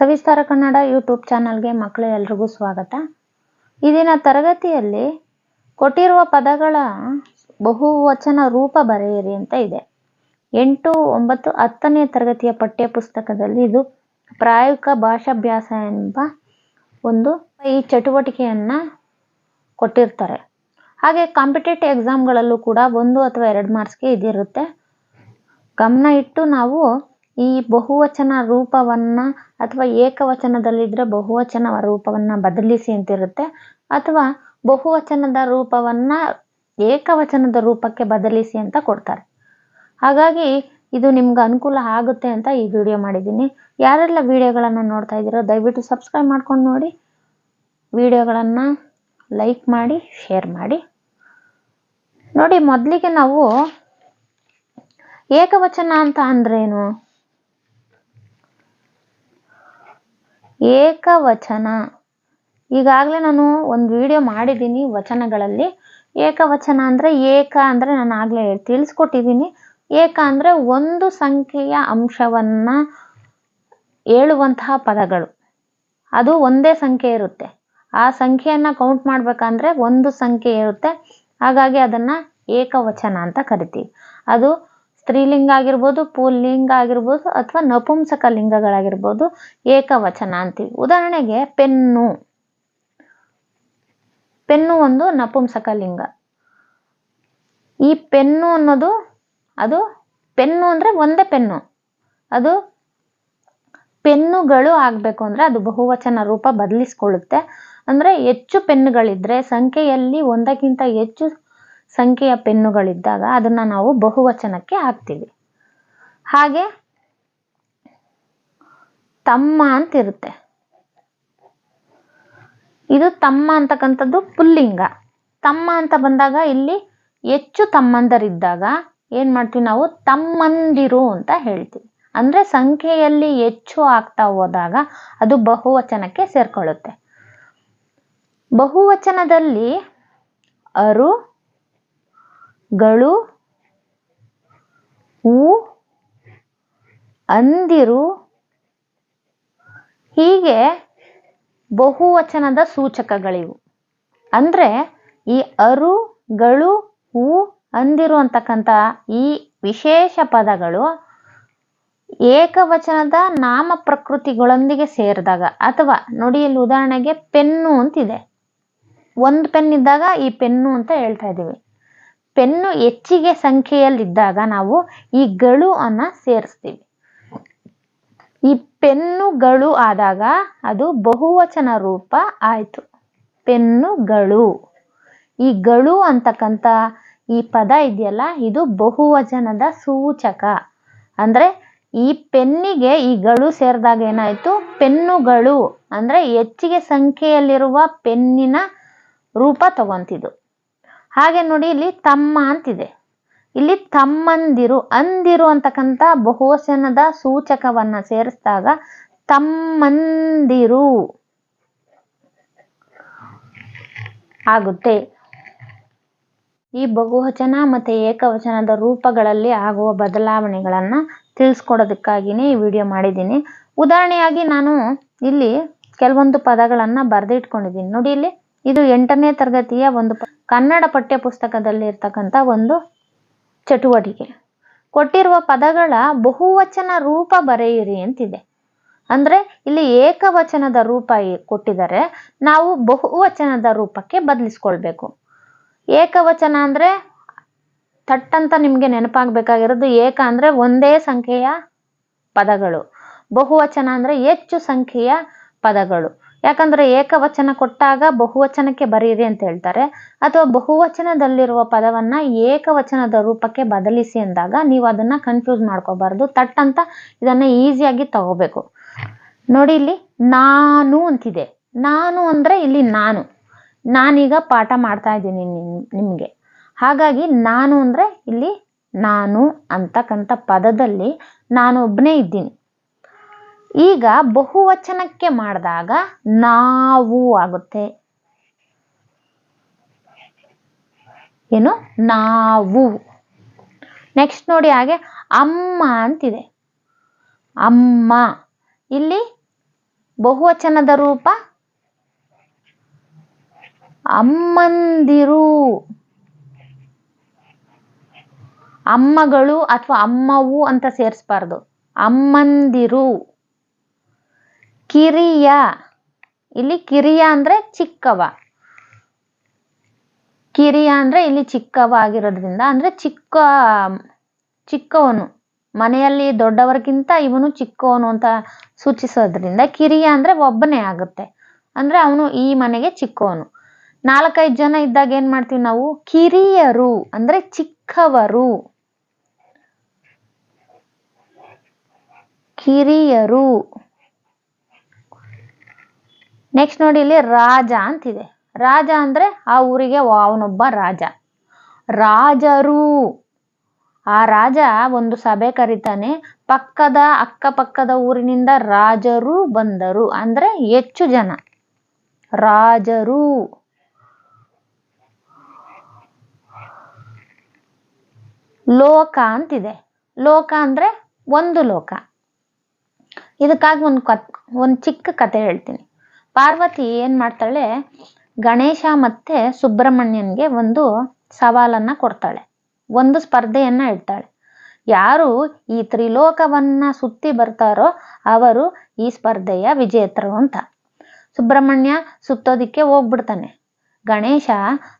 ಸವಿಸ್ತಾರ Kannada YouTube ಚಾನಲ್ಗೆ ಮಕ್ಕಳು ಎಲ್ರಿಗೂ ಸ್ವಾಗತ. ಇದಿನ ತರಗತಿಯಲ್ಲಿ ಕೊಟ್ಟಿರುವ ಪದಗಳ ಬಹುವಚನ ರೂಪ ಬರೆಯಿರಿ ಅಂತ ಇದೆ. ಎಂಟು, ಒಂಬತ್ತು, ಹತ್ತನೇ ತರಗತಿಯ ಪಠ್ಯ ಪುಸ್ತಕದಲ್ಲಿ ಇದು ಪ್ರಾಯೋಗಿಕ ಭಾಷಾಭ್ಯಾಸ ಎಂಬ ಒಂದು ಈ ಚಟುವಟಿಕೆಯನ್ನು ಕೊಟ್ಟಿರ್ತಾರೆ. ಹಾಗೆ ಕಾಂಪಿಟೇಟಿವ್ ಎಕ್ಸಾಮ್ಗಳಲ್ಲೂ ಕೂಡ ಒಂದು ಅಥವಾ ಎರಡು ಮಾರ್ಕ್ಸ್ಗೆ ಇದಿರುತ್ತೆ. ಗಮನ ಇಟ್ಟು ನಾವು ಈ ಬಹುವಚನ ರೂಪವನ್ನು ಅಥವಾ ಏಕವಚನದಲ್ಲಿದ್ದರೆ ಬಹುವಚನ ರೂಪವನ್ನು ಬದಲಿಸಿ ಅಂತಿರುತ್ತೆ. ಅಥವಾ ಬಹುವಚನದ ರೂಪವನ್ನು ಏಕವಚನದ ರೂಪಕ್ಕೆ ಬದಲಿಸಿ ಅಂತ ಕೊಡ್ತಾರೆ. ಹಾಗಾಗಿ ಇದು ನಿಮ್ಗೆ ಅನುಕೂಲ ಆಗುತ್ತೆ ಅಂತ ಈ ವಿಡಿಯೋ ಮಾಡಿದ್ದೀನಿ. ಯಾರೆಲ್ಲ ವಿಡಿಯೋಗಳನ್ನು ನೋಡ್ತಾ ಇದ್ದೀರೋ ದಯವಿಟ್ಟು ಸಬ್ಸ್ಕ್ರೈಬ್ ಮಾಡ್ಕೊಂಡು ನೋಡಿ. ವಿಡಿಯೋಗಳನ್ನು ಲೈಕ್ ಮಾಡಿ, ಶೇರ್ ಮಾಡಿ. ನೋಡಿ, ಮೊದಲಿಗೆ ನಾವು ಏಕವಚನ ಅಂತ ಅಂದ್ರೇನು? ಏಕವಚನ. ಈಗಾಗಲೇ ನಾನು ಒಂದು ವಿಡಿಯೋ ಮಾಡಿದ್ದೀನಿ ವಚನಗಳಲ್ಲಿ. ಏಕವಚನ ಅಂದರೆ ಏಕ ಅಂದರೆ ನಾನು ಆಗಲೇ ತಿಳಿಸ್ಕೊಟ್ಟಿದ್ದೀನಿ. ಏಕ ಅಂದರೆ ಒಂದು ಸಂಖ್ಯೆಯ ಅಂಶವನ್ನು ಹೇಳುವಂತಹ ಪದಗಳು. ಅದು ಒಂದೇ ಸಂಖ್ಯೆ ಇರುತ್ತೆ. ಆ ಸಂಖ್ಯೆಯನ್ನು ಕೌಂಟ್ ಮಾಡಬೇಕಂದ್ರೆ ಒಂದು ಸಂಖ್ಯೆ ಇರುತ್ತೆ. ಹಾಗಾಗಿ ಅದನ್ನು ಏಕವಚನ ಅಂತ ಕರಿತೀವಿ. ಅದು ಸ್ತ್ರೀಲಿಂಗ ಆಗಿರ್ಬೋದು, ಪುಲ್ಲಿಂಗ ಆಗಿರ್ಬೋದು ಅಥವಾ ನಪುಂಸಕ ಲಿಂಗಗಳಾಗಿರ್ಬೋದು ಏಕವಚನ ಅಂತೀವಿ. ಉದಾಹರಣೆಗೆ ಪೆನ್ನು. ಪೆನ್ನು ಒಂದು ನಪುಂಸಕ ಲಿಂಗ. ಈ ಪೆನ್ನು ಅನ್ನೋದು, ಅದು ಪೆನ್ನು ಅಂದರೆ ಒಂದೇ ಪೆನ್ನು. ಅದು ಪೆನ್ನುಗಳು ಆಗಬೇಕು ಅಂದರೆ ಅದು ಬಹುವಚನ ರೂಪ ಬದಲಿಸ್ಕೊಳ್ಳುತ್ತೆ. ಅಂದರೆ ಹೆಚ್ಚು ಪೆನ್ನುಗಳಿದ್ದರೆ ಸಂಖ್ಯೆಯಲ್ಲಿ ಒಂದಕ್ಕಿಂತ ಹೆಚ್ಚು ಸಂಖ್ಯೆಯ ಪೆನ್ನುಗಳಿದ್ದಾಗ ಅದನ್ನು ನಾವು ಬಹುವಚನಕ್ಕೆ ಹಾಕ್ತೀವಿ. ಹಾಗೆ ತಮ್ಮ ಅಂತ ಇರುತ್ತೆ. ಇದು ತಮ್ಮ ಅಂತಕ್ಕಂಥದ್ದು ಪುಲ್ಲಿಂಗ. ತಮ್ಮ ಅಂತ ಬಂದಾಗ ಇಲ್ಲಿ ಹೆಚ್ಚು ತಮ್ಮಂದರಿದ್ದಾಗ ಏನು ಮಾಡ್ತೀವಿ ನಾವು ತಮ್ಮಂದಿರು ಅಂತ ಹೇಳ್ತೀವಿ. ಅಂದರೆ ಸಂಖ್ಯೆಯಲ್ಲಿ ಹೆಚ್ಚು ಆಗ್ತಾ ಹೋದಾಗ ಅದು ಬಹುವಚನಕ್ಕೆ ಸೇರ್ಕೊಳ್ಳುತ್ತೆ. ಬಹುವಚನದಲ್ಲಿ ಅರು ಗಳು ಉ ಅಂದಿರು. ಹೀಗೆ ಬಹುವಚನದ ಸೂಚಕಗಳಿವು. ಅಂದರೆ ಈ ಅರು, ಗಳು ಹೂ ಅಂದಿರು ಅಂತಕ್ಕಂಥ ಈ ವಿಶೇಷ ಪದಗಳು ಏಕವಚನದ ನಾಮ ಪ್ರಕೃತಿಗಳೊಂದಿಗೆ ಸೇರಿದಾಗ, ಅಥವಾ ನೋಡಿ ಇಲ್ಲಿ ಉದಾಹರಣೆಗೆ ಪೆನ್ನು ಅಂತಿದೆ. ಒಂದು ಪೆನ್ ಇದ್ದಾಗ ಈ ಪೆನ್ನು ಅಂತ ಹೇಳ್ತಾ ಇದ್ದೀವಿ. ಪೆನ್ನು ಹೆಚ್ಚಿಗೆ ಸಂಖ್ಯೆಯಲ್ಲಿದ್ದಾಗ ನಾವು ಈ ಗಳು ಅನ್ನ ಸೇರಿಸ್ತೀವಿ. ಈ ಪೆನ್ನುಗಳು ಆದಾಗ ಅದು ಬಹುವಚನ ರೂಪ ಆಯಿತು. ಪೆನ್ನುಗಳು. ಈ ಗಳು ಅಂತಕ್ಕಂಥ ಈ ಪದ ಇದೆಯಲ್ಲ, ಇದು ಬಹುವಚನದ ಸೂಚಕ. ಅಂದರೆ ಈ ಪೆನ್ನಿಗೆ ಈ ಗಳು ಸೇರಿದಾಗ ಏನಾಯಿತು? ಪೆನ್ನುಗಳು. ಅಂದರೆ ಹೆಚ್ಚಿಗೆ ಸಂಖ್ಯೆಯಲ್ಲಿರುವ ಪೆನ್ನಿನ ರೂಪ ತಗೊಂತಿದ್ದು. ಹಾಗೆ ನೋಡಿ ಇಲ್ಲಿ ತಮ್ಮ ಅಂತಿದೆ. ಇಲ್ಲಿ ತಮ್ಮಂದಿರು, ಅಂದಿರು ಅಂತಕ್ಕಂಥ ಬಹುವಚನದ ಸೂಚಕವನ್ನ ಸೇರಿಸಿದಾಗ ತಮ್ಮಂದಿರು ಆಗುತ್ತೆ. ಈ ಬಹುವಚನ ಮತ್ತು ಏಕವಚನದ ರೂಪಗಳಲ್ಲಿ ಆಗುವ ಬದಲಾವಣೆಗಳನ್ನು ತಿಳಿಸ್ಕೊಡೋದಕ್ಕಾಗಿಯೇ ಈ ವಿಡಿಯೋ ಮಾಡಿದ್ದೀನಿ. ಉದಾಹರಣೆಯಾಗಿ ನಾನು ಇಲ್ಲಿ ಕೆಲವೊಂದು ಪದಗಳನ್ನು ಬರೆದಿಟ್ಕೊಂಡಿದ್ದೀನಿ. ನೋಡಿ ಇಲ್ಲಿ ಇದು ಎಂಟನೇ ತರಗತಿಯ ಒಂದು ಕನ್ನಡ ಪಠ್ಯ ಪುಸ್ತಕದಲ್ಲಿ ಇರ್ತಕ್ಕಂಥ ಒಂದು ಚಟುವಟಿಕೆ. ಕೊಟ್ಟಿರುವ ಪದಗಳ ಬಹುವಚನ ರೂಪ ಬರೆಯಿರಿ ಅಂತಿದೆ. ಅಂದರೆ ಇಲ್ಲಿ ಏಕವಚನದ ರೂಪ ಕೊಟ್ಟಿದ್ದಾರೆ. ನಾವು ಬಹುವಚನದ ರೂಪಕ್ಕೆ ಬದಲಿಸ್ಕೊಳ್ಬೇಕು. ಏಕವಚನ ಅಂದರೆ ತಟ್ಟಂತ ನಿಮಗೆ ನೆನಪಾಗಬೇಕಾಗಿರೋದು ಏಕ ಅಂದರೆ ಒಂದೇ ಸಂಖ್ಯೆಯ ಪದಗಳು. ಬಹುವಚನ ಅಂದರೆ ಹೆಚ್ಚು ಸಂಖ್ಯೆಯ ಪದಗಳು. ಯಾಕಂದರೆ ಏಕವಚನ ಕೊಟ್ಟಾಗ ಬಹುವಚನಕ್ಕೆ ಬರೀರಿ ಅಂತ ಹೇಳ್ತಾರೆ. ಅಥವಾ ಬಹುವಚನದಲ್ಲಿರುವ ಪದವನ್ನು ಏಕವಚನದ ರೂಪಕ್ಕೆ ಬದಲಿಸಿ ಅಂದಾಗ ನೀವು ಅದನ್ನು ಕನ್ಫ್ಯೂಸ್ ಮಾಡ್ಕೋಬಾರ್ದು. ತಟ್ಟಂತ ಇದನ್ನು ಈಸಿಯಾಗಿ ತಗೋಬೇಕು. ನೋಡಿ ಇಲ್ಲಿ ನಾನು ಅಂತಿದೆ. ನಾನು ಅಂದರೆ ಇಲ್ಲಿ ನಾನು. ನಾನೀಗ ಪಾಠ ಮಾಡ್ತಾ ಇದ್ದೀನಿ ನಿಮಗೆ. ಹಾಗಾಗಿ ನಾನು ಅಂದರೆ ಇಲ್ಲಿ ನಾನು ಅಂತಕ್ಕಂಥ ಪದದಲ್ಲಿ ನಾನು ಒಬ್ಬನೇ ಇದ್ದೀನಿ. ಈಗ ಬಹುವಚನಕ್ಕೆ ಮಾಡಿದಾಗ ನಾವು ಆಗುತ್ತೆ. ಏನು? ನಾವು. ನೆಕ್ಸ್ಟ್ ನೋಡಿ ಹಾಗೆ ಅಮ್ಮ ಅಂತಿದೆ. ಅಮ್ಮ. ಇಲ್ಲಿ ಬಹುವಚನದ ರೂಪ ಅಮ್ಮಂದಿರು. ಅಮ್ಮಗಳು ಅಥವಾ ಅಮ್ಮವು ಅಂತ ಸೇರಿಸ್ಬಾರ್ದು. ಅಮ್ಮಂದಿರು. ಕಿರಿಯ. ಇಲ್ಲಿ ಕಿರಿಯ ಅಂದ್ರೆ ಚಿಕ್ಕವ. ಕಿರಿಯ ಅಂದ್ರೆ ಇಲ್ಲಿ ಚಿಕ್ಕವ ಆಗಿರೋದ್ರಿಂದ ಅಂದ್ರೆ ಚಿಕ್ಕ, ಚಿಕ್ಕವನು. ಮನೆಯಲ್ಲಿ ದೊಡ್ಡವರಿಗಿಂತ ಇವನು ಚಿಕ್ಕವನು ಅಂತ ಸೂಚಿಸೋದ್ರಿಂದ ಕಿರಿಯ ಅಂದ್ರೆ ಒಬ್ಬನೇ ಆಗುತ್ತೆ. ಅಂದ್ರೆ ಅವನು ಈ ಮನೆಗೆ ಚಿಕ್ಕವನು. ನಾಲ್ಕೈದು ಜನ ಇದ್ದಾಗ ಏನು ಮಾಡ್ತೀವಿ ನಾವು? ಕಿರಿಯರು ಅಂದ್ರೆ ಚಿಕ್ಕವರು. ಕಿರಿಯರು. ನೆಕ್ಸ್ಟ್ ನೋಡಿ ಇಲ್ಲಿ ರಾಜ ಅಂತಿದೆ. ರಾಜ ಅಂದ್ರೆ ಆ ಊರಿಗೆ ಅವನೊಬ್ಬ ರಾಜ. ರಾಜರು. ಆ ರಾಜ ಒಂದು ಸಭೆ ಕರೀತಾನೆ, ಪಕ್ಕದ ಅಕ್ಕಪಕ್ಕದ ಊರಿನಿಂದ ರಾಜರು ಬಂದರು. ಅಂದ್ರೆ ಹೆಚ್ಚು ಜನ. ರಾಜರು. ಲೋಕ ಅಂತಿದೆ. ಲೋಕ ಅಂದ್ರೆ ಒಂದು ಲೋಕ. ಇದಕ್ಕಾಗಿ ಒಂದು ಕತ್ ಒಂದು ಚಿಕ್ಕ ಕತೆ ಹೇಳ್ತೀನಿ. ಪಾರ್ವತಿ ಏನ್ ಮಾಡ್ತಾಳೆ? ಗಣೇಶ ಮತ್ತೆ ಸುಬ್ರಹ್ಮಣ್ಯನ್ಗೆ ಒಂದು ಸವಾಲನ್ನ ಕೊಡ್ತಾಳೆ. ಒಂದು ಸ್ಪರ್ಧೆಯನ್ನ ಇಡ್ತಾಳೆ. ಯಾರು ಈ ತ್ರಿಲೋಕವನ್ನ ಸುತ್ತಿ ಬರ್ತಾರೋ ಅವರು ಈ ಸ್ಪರ್ಧೆಯ ವಿಜೇತರು ಅಂತ. ಸುಬ್ರಹ್ಮಣ್ಯ ಸುತ್ತೋದಿಕ್ಕೆ ಹೋಗ್ಬಿಡ್ತಾನೆ. ಗಣೇಶ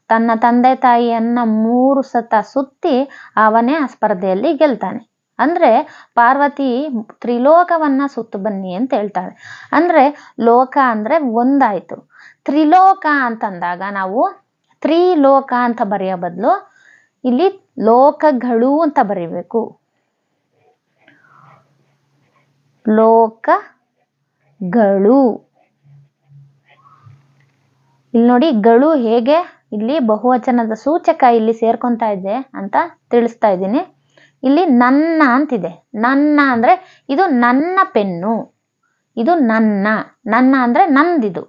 ತನ್ನ ತಂದೆ ತಾಯಿಯನ್ನ ಮೂರು ಸತ ಸುತ್ತಿ ಅವನೇ ಆ ಸ್ಪರ್ಧೆಯಲ್ಲಿ ಗೆಲ್ತಾನೆ. ಅಂದ್ರೆ ಪಾರ್ವತಿ ತ್ರಿಲೋಕವನ್ನ ಸುತ್ತು ಬನ್ನಿ ಅಂತ ಹೇಳ್ತಾಳೆ. ಅಂದ್ರೆ ಲೋಕ ಅಂದ್ರೆ ಒಂದಾಯ್ತು. ತ್ರಿಲೋಕ ಅಂತಂದಾಗ ನಾವು ತ್ರಿಲೋಕ ಅಂತ ಬರೆಯೋ ಬದಲು ಇಲ್ಲಿ ಲೋಕಗಳು ಅಂತ ಬರೀಬೇಕು. ಲೋಕಗಳು. ಇಲ್ಲಿ ನೋಡಿ ಗಳು ಹೇಗೆ ಇಲ್ಲಿ ಬಹುವಚನದ ಸೂಚಕ ಇಲ್ಲಿ ಸೇರ್ಕೊಂತಾ ಇದೆ ಅಂತ ತಿಳಿಸ್ತಾ ಇದ್ದೀನಿ. ಇಲ್ಲಿ ನನ್ನ ಅಂತಿದೆ. ನನ್ನ ಅಂದರೆ ಇದು ನನ್ನ ಪೆನ್ನು. ಇದು ನನ್ನ. ನನ್ನ ಅಂದರೆ ನಂದಿದು.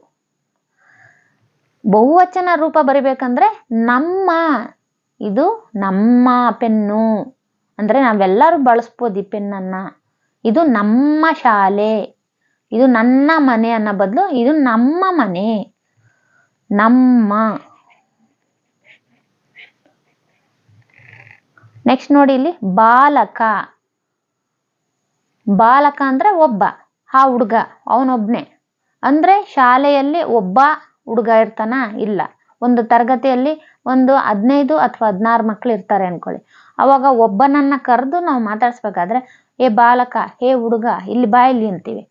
ಬಹುವಚನ ರೂಪ ಬರಿಬೇಕಂದ್ರೆ ನಮ್ಮ. ಇದು ನಮ್ಮ ಪೆನ್ನು. ಅಂದರೆ ನಾವೆಲ್ಲರೂ ಬಳಸ್ಬೋದು ಈ ಪೆನ್ನನ್ನು. ಇದು ನಮ್ಮ ಶಾಲೆ. ಇದು ನನ್ನ ಮನೆ ಅನ್ನೋ ಬದಲು ಇದು ನಮ್ಮ ಮನೆ. ನಮ್ಮ. ನೆಕ್ಸ್ಟ್ ನೋಡಿ ಇಲ್ಲಿ, ಬಾಲಕ. ಬಾಲಕ ಅಂದ್ರೆ ಒಬ್ಬ, ಆ ಹುಡುಗ, ಅವನೊಬ್ನೇ. ಅಂದ್ರೆ ಶಾಲೆಯಲ್ಲಿ ಒಬ್ಬ ಹುಡುಗ ಇರ್ತಾನ? ಇಲ್ಲ. ಒಂದು ತರಗತಿಯಲ್ಲಿ ಒಂದು ಹದಿನೈದು ಅಥವಾ ಹದಿನಾರು ಮಕ್ಳು ಇರ್ತಾರೆ ಅನ್ಕೊಳ್ಳಿ. ಅವಾಗ ಒಬ್ಬನನ್ನ ಕರೆದು ನಾವು ಮಾತಾಡ್ಸ್ಬೇಕಾದ್ರೆ, ಏ ಬಾಲಕ ಹೇ ಹುಡುಗ, ಇಲ್ಲಿ ಬಾ, ಇಲ್ಲಿ ಅಂತೀವಿ.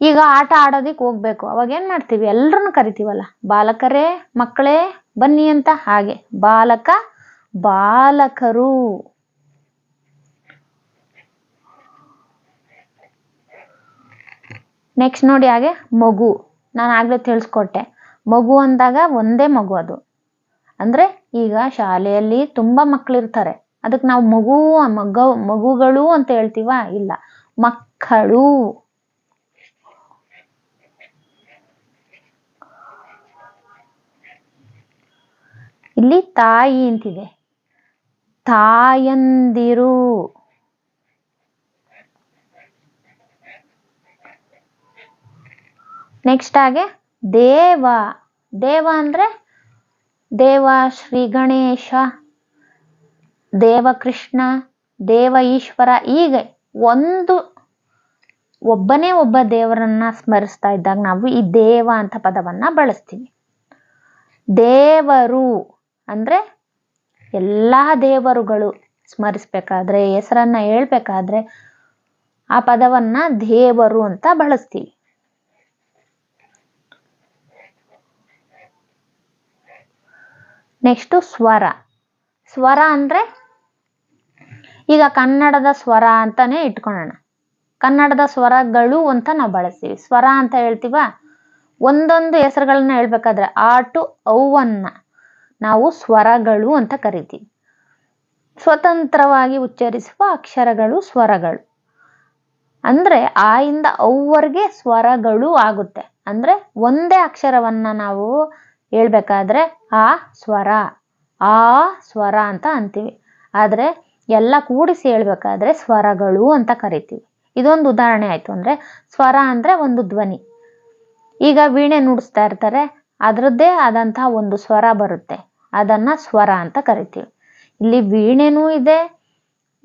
ಈಗ ಆಟ ಆಡೋದಿಕ್ ಹೋಗ್ಬೇಕು. ಅವಾಗ ಏನ್ ಮಾಡ್ತೀವಿ? ಎಲ್ರನ್ನು ಕರಿತೀವಲ್ಲ? ಬಾಲಕರೇ, ಮಕ್ಕಳೇ, ಬನ್ನಿ ಅಂತ ಹಾಗೆ. ಬಾಲಕ ಬಾಲಕರು. ನೆಕ್ಸ್ಟ್ ನೋಡಿ ಹಾಗೆ ಮಗು. ನಾನು ಆಗ್ಲೇ ತಿಳಿಸ್ಕೊಟ್ಟೆ. ಮಗು ಅಂದಾಗ ಒಂದೇ ಮಗು ಅದು. ಅಂದ್ರೆ ಈಗ ಶಾಲೆಯಲ್ಲಿ ತುಂಬಾ ಮಕ್ಕಳಿರ್ತಾರೆ ಅದಕ್ಕೆ ನಾವು ಮಗು ಮಗ ಮಗುಗಳು ಅಂತ ಹೇಳ್ತೀವ? ಇಲ್ಲ. ಮಕ್ಕಳು. ಇಲ್ಲಿ ತಾಯಿ ಅಂತಿದೆ. ತಾಯಂದಿರು. ನೆಕ್ಸ್ಟ್ ಹಾಗೆ ದೇವ. ದೇವ ಅಂದ್ರೆ ದೇವ ಶ್ರೀ ಗಣೇಶ, ದೇವ ಕೃಷ್ಣ, ದೇವ ಈಶ್ವರ. ಹೀಗೆ ಒಂದು ಒಬ್ಬನೇ ಒಬ್ಬ ದೇವರನ್ನ ಸ್ಮರಿಸ್ತಾ ಇದ್ದಾಗ ನಾವು ಈ ದೇವ ಅಂತ ಪದವನ್ನ ಬಳಸ್ತೀವಿ. ದೇವರು ಅಂದ್ರೆ ಎಲ್ಲಾ ದೇವರುಗಳು ಸ್ಮರಿಸ್ಬೇಕಾದ್ರೆ, ಹೆಸರನ್ನ ಹೇಳ್ಬೇಕಾದ್ರೆ ಆ ಪದವನ್ನ ದೇವರು ಅಂತ ಬಳಸ್ತೀವಿ. ನೆಕ್ಸ್ಟು ಸ್ವರ. ಸ್ವರ ಅಂದ್ರೆ ಈಗ ಕನ್ನಡದ ಸ್ವರ ಅಂತಾನೆ ಇಟ್ಕೊಳ್ಳೋಣ. ಕನ್ನಡದ ಸ್ವರಗಳು ಅಂತ ನಾವು ಬಳಸ್ತೀವಿ. ಸ್ವರ ಅಂತ ಹೇಳ್ತೀವ? ಒಂದೊಂದು ಹೆಸರುಗಳನ್ನ ಹೇಳ್ಬೇಕಾದ್ರೆ, ಆ ಟು ಔವನ್ನ ನಾವು ಸ್ವರಗಳು ಅಂತ ಕರಿತೀವಿ. ಸ್ವತಂತ್ರವಾಗಿ ಉಚ್ಚರಿಸುವ ಅಕ್ಷರಗಳು ಸ್ವರಗಳು. ಅಂದ್ರೆ ಆ ಇಂದ ಸ್ವರಗಳು ಆಗುತ್ತೆ. ಅಂದ್ರೆ ಒಂದೇ ಅಕ್ಷರವನ್ನ ನಾವು ಹೇಳ್ಬೇಕಾದ್ರೆ ಆ ಸ್ವರ ಆ ಸ್ವರ ಅಂತ ಅಂತೀವಿ. ಆದರೆ ಎಲ್ಲ ಕೂಡಿಸಿ ಹೇಳ್ಬೇಕಾದ್ರೆ ಸ್ವರಗಳು ಅಂತ ಕರಿತೀವಿ. ಇದೊಂದು ಉದಾಹರಣೆ ಆಯಿತು. ಅಂದರೆ ಸ್ವರ ಅಂದರೆ ಒಂದು ಧ್ವನಿ. ಈಗ ವೀಣೆ ನುಡಿಸ್ತಾ ಇರ್ತಾರೆ. ಅದರದ್ದೇ ಆದಂತಹ ಒಂದು ಸ್ವರ ಬರುತ್ತೆ. ಅದನ್ನು ಸ್ವರ ಅಂತ ಕರಿತೀವಿ. ಇಲ್ಲಿ ವೀಣೆನೂ ಇದೆ,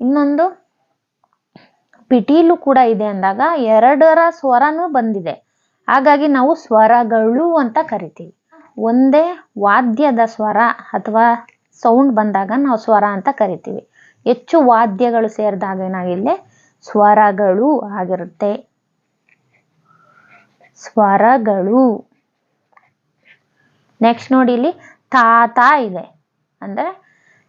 ಇನ್ನೊಂದು ಪಿಟೀಲು ಕೂಡ ಇದೆ ಅಂದಾಗ ಎರಡರ ಸ್ವರನೂ ಬಂದಿದೆ. ಹಾಗಾಗಿ ನಾವು ಸ್ವರಗಳು ಅಂತ ಕರಿತೀವಿ. ಒಂದೇ ವಾದ್ಯದ ಸ್ವರ ಅಥವಾ ಸೌಂಡ್ ಬಂದಾಗ ನಾವು ಸ್ವರ ಅಂತ ಕರಿತೀವಿ. ಹೆಚ್ಚು ವಾದ್ಯಗಳು ಸೇರಿದಾಗ ಏನಾಗಿಲ್ಲ ಸ್ವರಗಳು ಆಗಿರುತ್ತೆ. ಸ್ವರಗಳು. ನೆಕ್ಸ್ಟ್ ನೋಡಿ ಇಲ್ಲಿ ತಾತ ಇದೆ. ಅಂದರೆ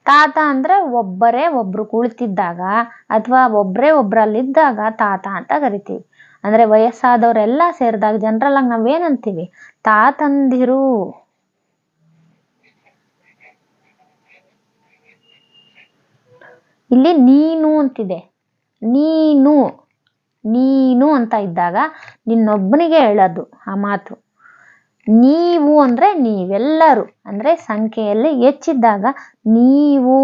ತಾತ ಅಂದರೆ ಒಬ್ಬರೇ ಒಬ್ರು ಕುಳಿತಿದ್ದಾಗ ಅಥವಾ ಒಬ್ಬರೇ ಒಬ್ರಲ್ಲಿದ್ದಾಗ ತಾತ ಅಂತ ಕರಿತೀವಿ. ಅಂದರೆ ವಯಸ್ಸಾದವರೆಲ್ಲ ಸೇರಿದಾಗ ಜನರಲ್ ಆಗಿ ನಾವೇನಂತೀವಿ ತಾತಂದಿರು. ಇಲ್ಲಿ ನೀನು ಅಂತಿದೆ. ನೀನು ನೀನು ಅಂತ ಇದ್ದಾಗ ನಿನ್ನೊಬ್ಬನಿಗೆ ಹೇಳೋದು ಆ ಮಾತು. ನೀವು ಅಂದರೆ ನೀವೆಲ್ಲರೂ, ಅಂದರೆ ಸಂಖ್ಯೆಯಲ್ಲಿ ಹೆಚ್ಚಿದ್ದಾಗ ನೀವು.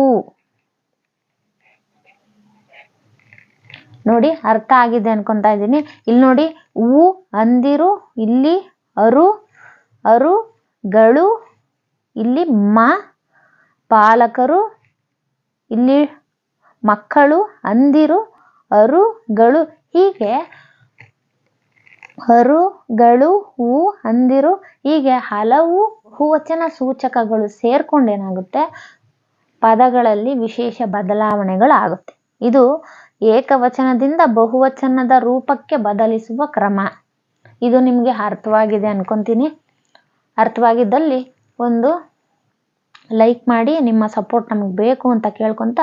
ನೋಡಿ, ಅರ್ಥ ಆಗಿದೆ ಅನ್ಕೊಂತಾ ಇದ್ದೀನಿ. ಇಲ್ಲಿ ನೋಡಿ ಹೂ ಅಂದಿರು, ಇಲ್ಲಿ, ಅರು ಅರು, ಗಳು, ಇಲ್ಲಿ ಮ, ಪಾಲಕರು, ಇಲ್ಲಿ ಮಕ್ಕಳು, ಅಂದಿರು ಅರುಗಳು ಹೀಗೆ ಹರುಗಳು ಹೂ ಅಂದಿರು ಹೀಗೆ ಹಲವು ಹೂವಚನ ಸೂಚಕಗಳು ಸೇರ್ಕೊಂಡೇನಾಗುತ್ತೆ? ಪದಗಳಲ್ಲಿ ವಿಶೇಷ ಬದಲಾವಣೆಗಳಾಗುತ್ತೆ. ಇದು ಏಕವಚನದಿಂದ ಬಹುವಚನದ ರೂಪಕ್ಕೆ ಬದಲಿಸುವ ಕ್ರಮ. ಇದು ನಿಮಗೆ ಅರ್ಥವಾಗಿದೆ ಅನ್ಕೊಂತೀನಿ. ಅರ್ಥವಾಗಿದ್ದಲ್ಲಿ ಒಂದು ಲೈಕ್ ಮಾಡಿ, ನಿಮ್ಮ ಸಪೋರ್ಟ್ ನಮಗೆ ಬೇಕು ಅಂತ ಕೇಳ್ಕೊತ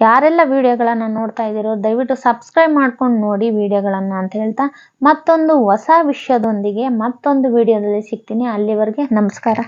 ಯಾರೆಲ್ಲ ವಿಡಿಯೋಗಳನ್ನು ನೋಡ್ತಾ ಇದ್ದೀರೋ ದಯವಿಟ್ಟು ಸಬ್ಸ್ಕ್ರೈಬ್ ಮಾಡ್ಕೊಂಡು ನೋಡಿ ವಿಡಿಯೋಗಳನ್ನು ಅಂತ ಹೇಳ್ತಾ ಮತ್ತೊಂದು ಹೊಸ ವಿಷಯದೊಂದಿಗೆ ಮತ್ತೊಂದು ವಿಡಿಯೋದಲ್ಲಿ ಸಿಗ್ತೀನಿ. ಅಲ್ಲಿವರೆಗೆ ನಮಸ್ಕಾರ.